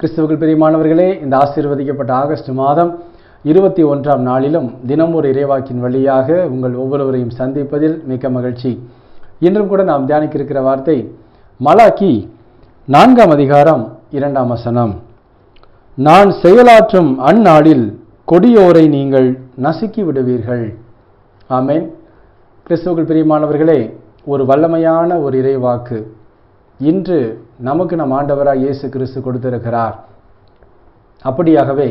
கிறிஸ்துவுக்குள் பிரியமானவர்களே இந்த ஆசீர்வதிக்கப்பட்ட ஆகஸ்ட் மாதம் இருபத்தி ஒன்றாம் நாளிலும் தினம் ஒரு இறைவாக்கின் வழியாக உங்கள் ஒவ்வொருவரையும் சந்திப்பதில் மிக்க மகிழ்ச்சி. இன்றும் கூட நாம் தியானிக்க இருக்கிற வார்த்தை மலாக்கி நான்காம் அதிகாரம் இரண்டாம் வசனம். நான் செயலாற்றும் அந்நாளில் கொடியோரை நீங்கள் நசுக்கி விடுவீர்கள். ஆமேன். கிறிஸ்துவர்கள் பிரியமானவர்களே ஒரு வல்லமையான ஒரு இறைவாக்கு. இன்று நமக்கு நம் ஆண்டவராக இயேசு கிறிஸ்து கொடுத்திருக்கிறார். அப்படியாகவே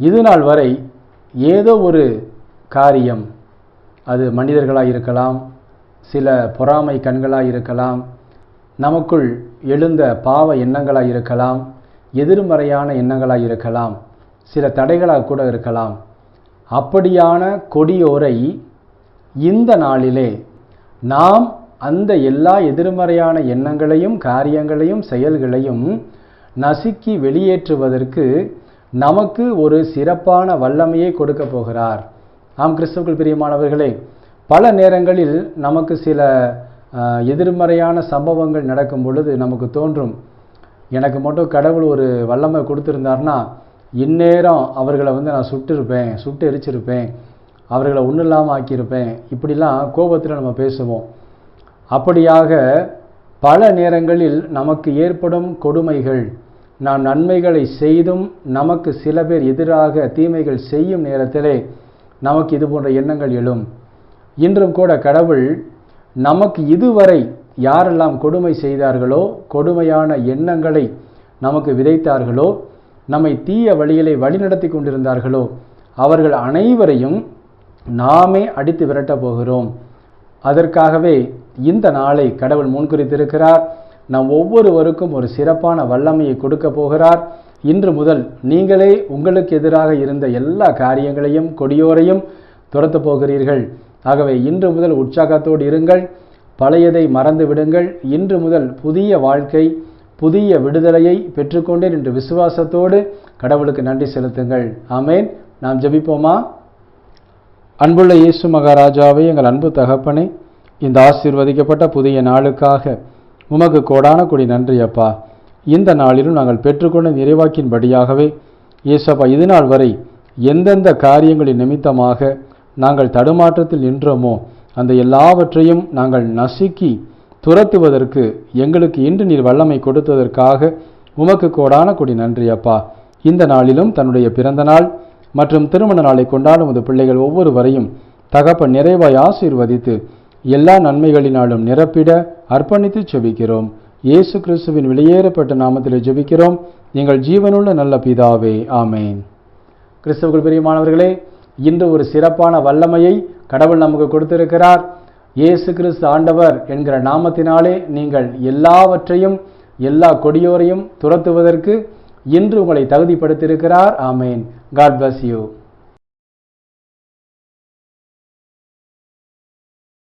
இது நாள் வரை ஏதோ ஒரு காரியம் அது மனிதர்களாக இருக்கலாம் சில பொறாமை கண்களாக இருக்கலாம் நமக்குள் எழுந்த பாவ எண்ணங்களாக இருக்கலாம் எதிர்மறையான எண்ணங்களாக இருக்கலாம் சில தடைகளாக கூட இருக்கலாம். அப்படியான கொடியோரை இந்த நாளிலே நாம் அந்த எல்லா எதிர்மறையான எண்ணங்களையும் காரியங்களையும் செயல்களையும் நசுக்கி வெளியேற்றுவதற்கு நமக்கு ஒரு சிறப்பான வல்லமையை கொடுக்க போகிறார். ஆம் கிறிஸ்துவுக்குள் பிரியமானவர்களே பல நேரங்களில் நமக்கு சில எதிர்மறையான சம்பவங்கள் நடக்கும் பொழுது நமக்கு தோன்றும். எனக்கு மட்டும் கடவுள் ஒரு வல்லமை கொடுத்துருந்தாருன்னா இந்நேரம் அவர்களை வந்து நான் சுட்டிருப்பேன் சுட்டு எரிச்சிருப்பேன் அவர்களை ஒன்றும் இல்லாமல் ஆக்கியிருப்பேன். இப்படிலாம் கோபத்தில் நம்ம பேசுவோம். அப்படியாக பல நேரங்களில் நமக்கு ஏற்படும் கொடுமைகள். நாம் நன்மைகளை செய்தும் நமக்கு சில பேர் எதிராக தீமைகள் செய்யும் நேரத்திலே நமக்கு இது போன்ற எண்ணங்கள் எழும். இன்றும் கூட கடவுள் நமக்கு இதுவரை யாரெல்லாம் கொடுமை செய்தார்களோ கொடுமையான எண்ணங்களை நமக்கு விதைத்தார்களோ நம்மை தீய வழியிலே வழிநடத்தி கொண்டிருந்தார்களோ அவர்கள் அனைவரையும் நாமே அடித்து விரட்டப் போகிறோம். அதற்காகவே இந்த நாளை கடவுள் முன்குறித்திருக்கிறார். நம் ஒவ்வொருவருக்கும் ஒரு சிறப்பான வல்லமையை கொடுக்க போகிறார். இன்று முதல் நீங்களே உங்களுக்கு எதிராக இருந்த எல்லா காரியங்களையும் கொடியோரையும் துரத்தப் போகிறீர்கள். ஆகவே இன்று முதல் உற்சாகத்தோடு இருங்கள். பழையதை மறந்து விடுங்கள். இன்று முதல் புதிய வாழ்க்கை புதிய விடுதலையை பெற்றுக்கொண்டேன் என்று விசுவாசத்தோடு கடவுளுக்கு நன்றி செலுத்துங்கள். ஆமேன். நாம் ஜபிப்போமா? அன்புள்ள இயேசு மகாராஜாவை எங்கள் அன்பு தகப்பனே இந்த ஆசீர்வதிக்கப்பட்ட புதிய நாளுக்காக உமக்கு கோடான கொடி நன்றி அப்பா. இந்த நாளிலும் நாங்கள் பெற்றுக்கொண்ட நிறைவாக்கின்படியாகவே இயேசப்பா இது நாள் வரை எந்தெந்த காரியங்களின் நிமித்தமாக நாங்கள் தடுமாற்றத்தில் நின்றோமோ அந்த எல்லாவற்றையும் நாங்கள் நசுக்கி துரத்துவதற்கு எங்களுக்கு இன்று நீர் வல்லமை கொடுத்ததற்காக உமக்கு கோடான கொடி நன்றி அப்பா. இந்த நாளிலும் தன்னுடைய பிறந்த நாள் மற்றும் திருமண நாளை கொண்டாடும் உமது பிள்ளைகள் ஒவ்வொருவரையும் தகப்ப நிறைவாய் ஆசீர்வதித்து எல்லா நன்மைகளினாலும் நிரப்பிட அர்ப்பணித்து ஜெபிக்கிறோம். இயேசு கிறிஸ்துவின் வெளியேறப்பட்ட நாமத்தில் ஜெபிக்கிறோம். எங்கள் ஜீவனுள்ள நல்ல பிதாவே ஆமேன். கிறிஸ்துவுக்குள் பிரியமானவர்களே இன்று ஒரு சிறப்பான வல்லமையை கடவுள் நமக்கு கொடுத்திருக்கிறார். இயேசு கிறிஸ்து ஆண்டவர் என்கிற நாமத்தினாலே நீங்கள் எல்லாவற்றையும் எல்லா கொடியோரையும் துரத்துவதற்கு இன்று உங்களை தகுதிப்படுத்தியிருக்கிறார். ஆமேன். God bless you